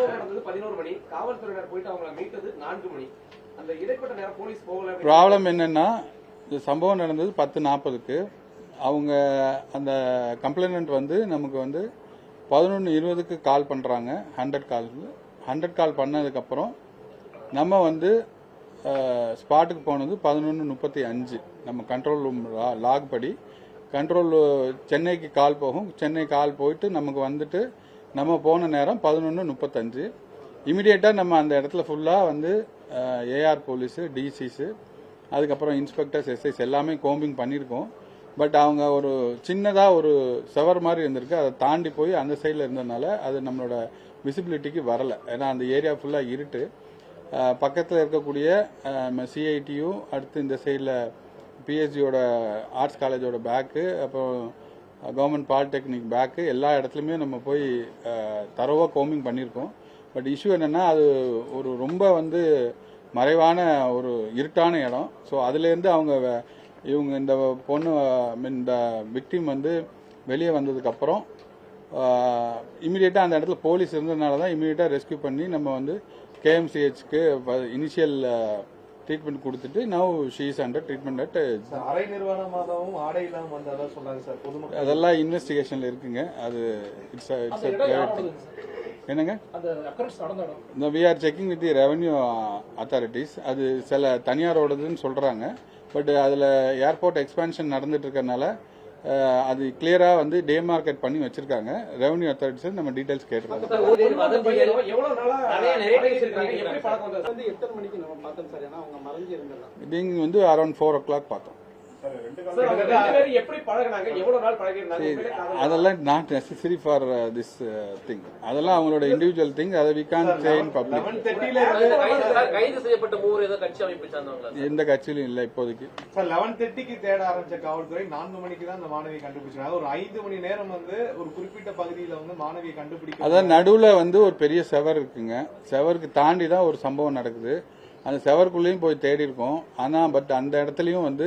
சம்பவம் நடந்தது பதினோரு மணி. காவல்துறையினர் போயிட்டு மீட்டது நான்கு மணி. அந்த இடைப்பட்ட நேரம் போலீஸ் போகல ப்ராப்ளம் என்னன்னா இந்த சம்பவம் நடந்தது பத்து நாற்பதுக்கு அவங்க அந்த கம்ப்ளைனண்ட் வந்து நமக்கு வந்து பதினொன்று இருபதுக்கு கால் பண்ணுறாங்க ஹண்ட்ரட் கால் ஹண்ட்ரட் கால் பண்ணதுக்கப்புறம் நம்ம வந்து ஸ்பாட்டுக்கு போனது பதினொன்று முப்பத்தி அஞ்சு. நம்ம கண்ட்ரோல் ரூம் லாக் படி. கண்ட்ரோல் சென்னைக்கு கால் போகும். சென்னை கால் போயிட்டு நமக்கு வந்துட்டு நம்ம போன நேரம் பதினொன்று முப்பத்தஞ்சு. இமிடியேட்டாக நம்ம அந்த இடத்துல ஃபுல்லாக வந்து ஏஆர் போலீஸு டிசிஸு அதுக்கப்புறம் இன்ஸ்பெக்டர்ஸ் எஸ்ஐஸ் எல்லாமே கோம்பிங் பண்ணியிருக்கோம் பட் அவங்க ஒரு சின்னதாக ஒரு செவர் மாதிரி இருந்திருக்கு. அதை தாண்டி போய் அந்த சைடில் இருந்ததுனால அது நம்மளோட விசிபிலிட்டிக்கு வரலை. ஏன்னா அந்த ஏரியா ஃபுல்லாக இருட்டு. பக்கத்தில் இருக்கக்கூடிய சிஐடியும் அடுத்து இந்த சைடில் பிஎஸ்சியோட ஆர்ட்ஸ் காலேஜோட பேக்கு அப்புறம் கவர்மெண்ட் பாலிடெக்னிக் பேக்கு எல்லா இடத்துலையுமே நம்ம போய் தரவாக கோமிங் பண்ணியிருக்கோம். பட் இஷ்யூ என்னென்னா அது ஒரு ரொம்ப வந்து மறைவான ஒரு இருட்டான இடம். ஸோ அதுலேருந்து அவங்க வ- இவங்க இந்த பொண்ணு இந்த விக்டிம் வந்து வெளியே வந்ததுக்கப்புறம் இமீடியட்டாக அந்த இடத்துல போலீஸ் இருந்ததுனால தான் இமீடியட்டாக ரெஸ்க்யூ பண்ணி நம்ம வந்து கேஎம்சிஹெச்க்கு இனிஷியல் ட்ரீட்மெண்ட் கொடுத்துட்டு now she's under treatment at sir, அரை நிர்வாணமாகவும் ஆடை இல்லாம வந்ததா சொல்றாங்க சார் பொதுமக்கள். அதெல்லாம் இன்வெஸ்டிகேஷன்ல இருக்குங்க. அது இட்ஸ் இட்ஸ் என்னங்க? இந்த we are checking with the revenue authorities அது சில தனியாரோடதுன்னு சொல்றாங்க. பட் அதுல ஏர்போர்ட் எக்ஸ்பான்ஷன் நடந்துட்டு இருக்கறனால அஹ், அது கிளியரா வந்து டே மார்க்கெட் பண்ணி வச்சிருக்காங்க. ரெவன்யூ அத்தாரிட்டிஸ் நம்ம டீடைல்ஸ் இருந்திருந்தாங்க நீங்க வந்து அரௌண்ட் ஃபோர் ஓ கிளாக் பார்த்தோம். அதெல்லாம் not necessary for this thing அதெல்லாம் அவங்களோட இண்டிவிஜுவல் திங் அதை we can say in public eleven தேர்ட்டில இருந்து கைது சார், கைது செய்யப்பட்ட மூவர் ஏதோ கட்சி அமைப்பை சார்ந்தவங்களா சார்? எந்த கட்சியிலும் இல்லை இப்போதைக்கு. சார் லெவன் தேர்ட்டிக்கு தேட ஆரம்பிச்ச காவல்துறை நான்கு மணிக்கு தான் அந்த மாணவியை கண்டுபிடிச்சாங்க ஒரு ஐந்து மணி நேரம் வந்து ஒரு குறிப்பிட்ட பகுதியில வந்து மாணவியை கண்டுபிடிக்க அதான் நடுவுல வந்து ஒரு பெரிய செவர் இருக்குங்க. செவருக்கு தாண்டி தான் ஒரு சம்பவம் நடக்குது. அந்த செவருக்குள்ளேயும் போய் தேடி இருக்கோம் ஆனா பட் அந்த இடத்துலயும் வந்து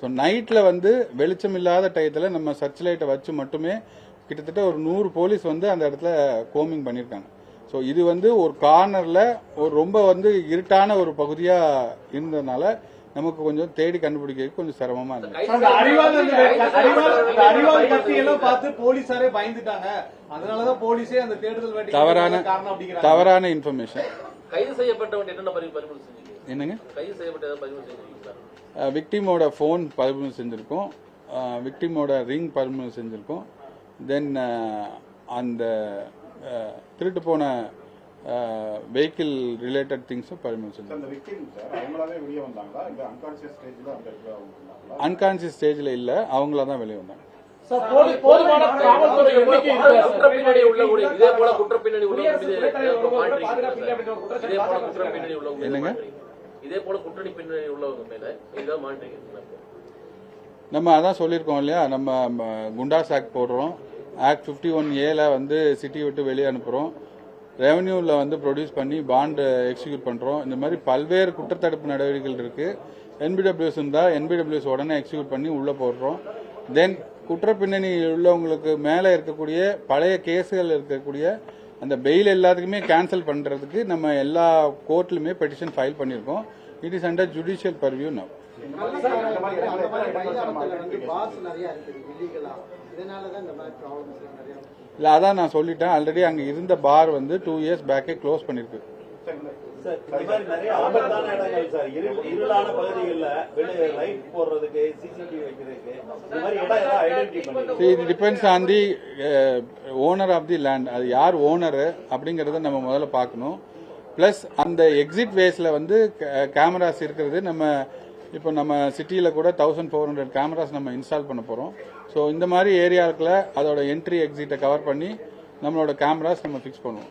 ஸோ நைட்டில் வந்து வெளிச்சம் இல்லாத டயத்தில் நம்ம சர்ச் லைட்டை வச்சு மட்டுமே கிட்டத்தட்ட ஒரு நூறு போலீஸ் வந்து அந்த இடத்துல கோமிங் பண்ணியிருக்காங்க ஸோ இது வந்து ஒரு கார்னரில் ஒரு ரொம்ப வந்து இருட்டான ஒரு பகுதியாக இருந்ததுனால நமக்கு கொஞ்சம் தேடி கண்டுபிடிக்கிறதுக்கு கொஞ்சம் சிரமமாக இருந்தது. தவறான தவறான இன்ஃபர்மேஷன் கைது செய்யப்பட்டவன் என்னென்ன என்னங்க? கைது செய்யப்பட்ட விக்டிமோட ஃபோன் பறிமுதல் செஞ்சுருக்கோம். விக்டிமோட ரிங் பறிமுதல் செஞ்சுருக்கோம். தென் அந்த திருட்டு போன வெஹிக்கிள் ரிலேட்டட் திங்ஸும் பறிமுதல் இல்ல அன்கான்சியஸ் ஸ்டேஜ்ல இல்லை அவங்கள தான் வெளியே வந்தாங்க. என்னங்க? இதே போல கூட்டணி பின்னணி உள்ளவங்க மேல இதுதான் மாட்டீங்க நம்ம அதான் சொல்லியிருக்கோம் இல்லையா? நம்ம ம, குண்டாஸ் ஆக்ட் போடுறோம். ஆக்ட் ஃபிஃப்டி ஒன் ஏல வந்து சிட்டி விட்டு வெளியே அனுப்புகிறோம் ரெவன்யூவில் வந்து ப்ரொடியூஸ் பண்ணி பாண்டு எக்ஸிக்யூட் பண்ணுறோம் இந்த மாதிரி பல்வேறு குற்றத்தடுப்பு நடவடிக்கைகள் இருக்குது என்பிடபிள்யூஸ் இருந்தால் என்பிடபிள்யூஸ் உடனே எக்ஸிக்யூட் பண்ணி உள்ளே போடுறோம். தென் குற்ற பின்னணி உள்ளவங்களுக்கு மேலே இருக்கக்கூடிய பழைய கேஸுகள் இருக்கக்கூடிய அந்த பெயில் எல்லாத்துக்குமே கேன்சல் பண்ணுறதுக்கு நம்ம எல்லா கோர்ட்லையுமே பெட்டிஷன் ஃபைல் பண்ணியிருக்கோம். It is under judicial purview now இல்லை அதான் நான் சொல்லிட்டேன். ஆல்ரெடி அங்கே இருந்த பார் வந்து டூ இயர்ஸ் பேக்கே க்ளோஸ் பண்ணியிருக்கு ஆபத்தான இடங்கள் சார். இருள் இருளான பகுதிகளில் வெளியே லைட் போடுறதுக்கு சிசிடிவி வைக்கிறதுக்கு இந்த மாதிரி இடம் எல்லாம் ஐடென்டிஃபை பண்ணி இது depends on the owner of the land அது யார் ஓனரு அப்படிங்கிறத நம்ம முதல்ல பார்க்கணும். ப்ளஸ் அந்த எக்ஸிட் வேஸில் வந்து கேமராஸ் இருக்கிறது. நம்ம இப்போ நம்ம சிட்டியில் கூட தௌசண்ட் ஃபோர் ஹண்ட்ரட் கேமராஸ் நம்ம இன்ஸ்டால் பண்ண போகிறோம் ஸோ இந்த மாதிரி ஏரியாவுக்குள்ள அதோட என்ட்ரி எக்ஸிட்டை கவர் பண்ணி நம்மளோட கேமராஸ் நம்ம ஃபிக்ஸ் பண்ணுவோம்.